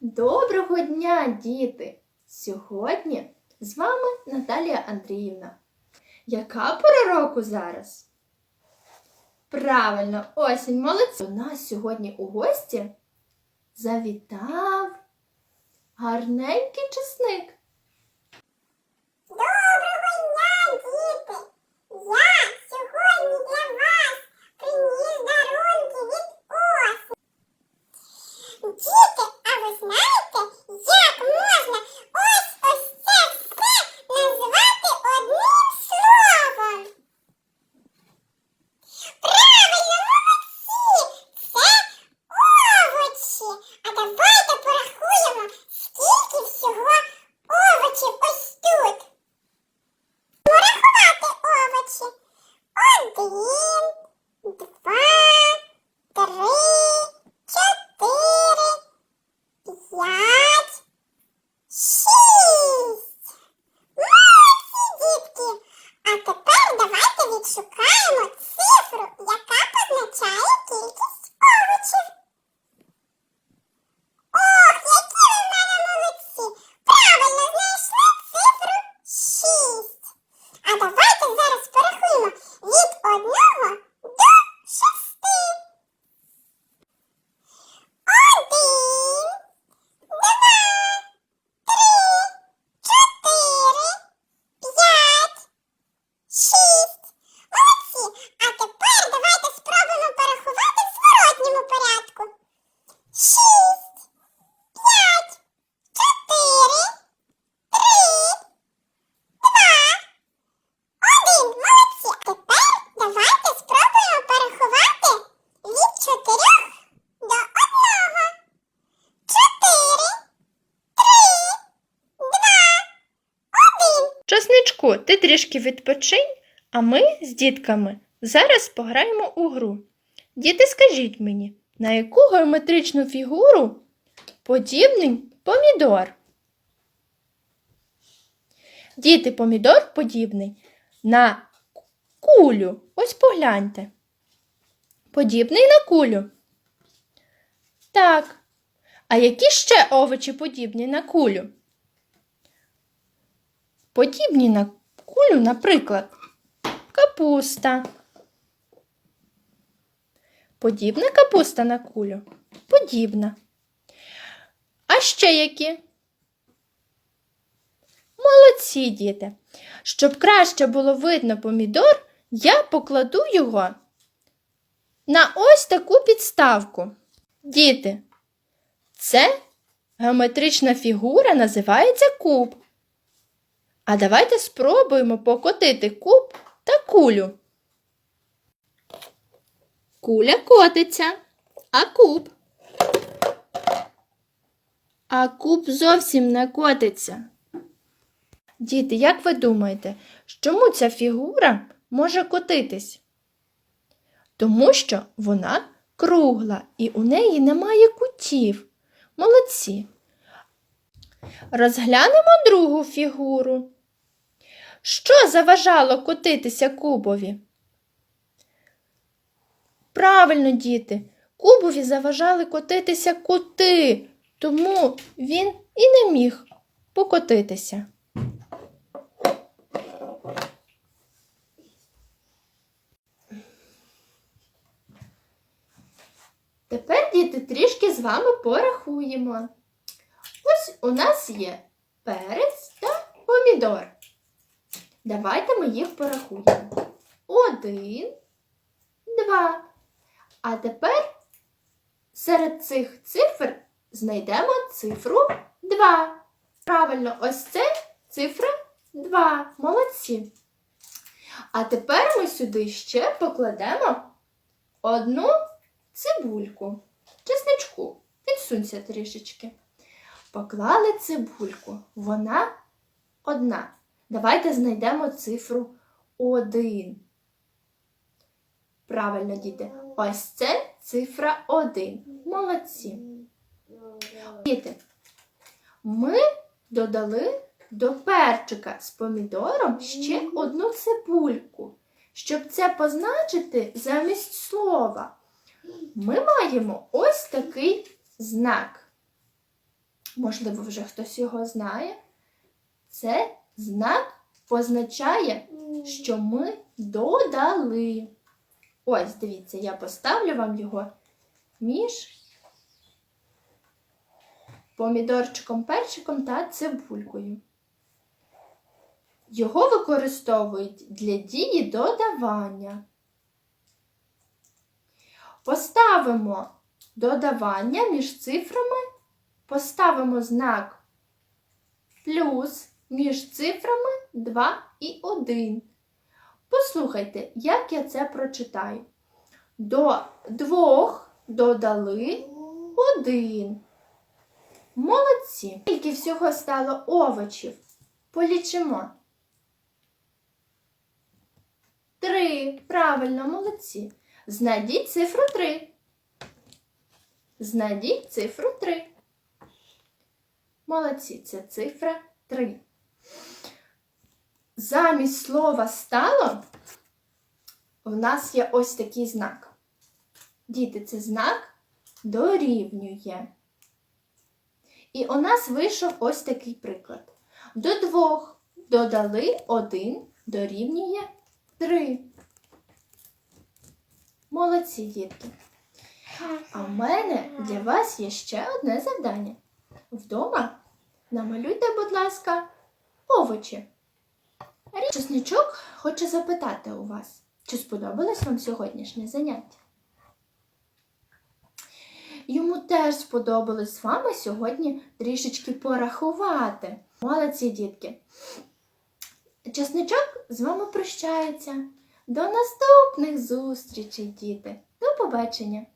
Доброго дня, діти! Сьогодні з вами Наталія Андріївна. Яка пора року зараз? Правильно, осінь молодці. У нас сьогодні у гості завітав гарненький чесник. Доброго дня, діти! Я сьогодні для вас приніс дарунки від осені. Діти, а ви знаєте, як можна ось ось це все назвати одним словом? Правильно, молодці! Це овочі! А давайте порахуємо, скільки всього овочів ось тут. Порахувати овочі. Один, два, три, чотири, п'ять, шість. Молодці, дітки. А тепер давайте відшукаємо цифру, яка позначає кількість овочів. Ох, які ви в мене молодці! Правильно знайшли цифру 6. А давайте зараз порахуємо від 1 до 6. 1, 2, 3, 4, 5, 6. Молодці. А тепер давайте спробуємо порахувати в зворотньому порядку. 6, 5, 4, 3, 2, 1. Молодці. А тепер давайте спробуємо порахувати від 4 до 1. 4, 3, 2, 1. Часничку, ти трішки відпочинь, а ми з дітками зараз пограємо у гру. Діти, скажіть мені, на яку геометричну фігуру подібний помідор? Діти, помідор подібний на кулю. Ось погляньте. Подібний на кулю. Так. А які ще овочі подібні на кулю? Подібні на кулю, наприклад, капуста. Подібна капуста на кулю? Подібна. А ще які? Молодці, діти. Щоб краще було видно помідор, я покладу його на ось таку підставку. Діти, це геометрична фігура називається куб. А давайте спробуємо покотити куб та кулю. Куля котиться, а куб. А куб зовсім не котиться. Діти, як ви думаєте, чому ця фігура може котитись? Тому що вона кругла і у неї немає кутів. Молодці. Розглянемо другу фігуру. Що заважало котитися кубові? Правильно, діти, кубові заважали котитися кути, тому він і не міг покотитися. Тепер, діти, трішки з вами порахуємо. Ось у нас є перець та помідор. Давайте ми їх порахуємо. Один, два. А тепер серед цих цифр знайдемо цифру 2. Правильно, ось це цифра 2. Молодці. А тепер ми сюди ще покладемо одну цибульку. Чесничку. Підсунься трішечки. Поклали цибульку. Вона одна. Давайте знайдемо цифру 1. Правильно, діти. Ось це цифра 1. Молодці. Діти, ми додали до перчика з помідором ще одну цибульку. Щоб це позначити замість слова, ми маємо ось такий знак. можливо, вже хтось його знає. Це знак позначає, що ми додали. Ось, дивіться, я поставлю вам його між помідорчиком, перчиком та цибулькою. Його використовують для дії додавання. Поставимо додавання між цифрами, поставимо знак плюс між цифрами 2 і 1. Послухайте, як я це прочитаю. До двох додали один. Молодці. Скільки всього стало овочів? Полічимо. Три. Правильно, молодці. Знайдіть цифру 3. Знайдіть цифру 3. Молодці, це цифра 3. Замість слова стало в нас є ось такий знак. Діти, це знак дорівнює. І у нас вийшов ось такий приклад. До двох додали один дорівнює 3. Молодці, дітки. А в мене для вас є ще одне завдання. Вдома намалюйте, будь ласка, овочі. Чесничок хоче запитати у вас, чи сподобалось вам сьогоднішнє заняття? Йому теж сподобалось з вами сьогодні трішечки порахувати. Молодці, дітки. Чесничок з вами прощається. До наступних зустрічей, діти. До побачення!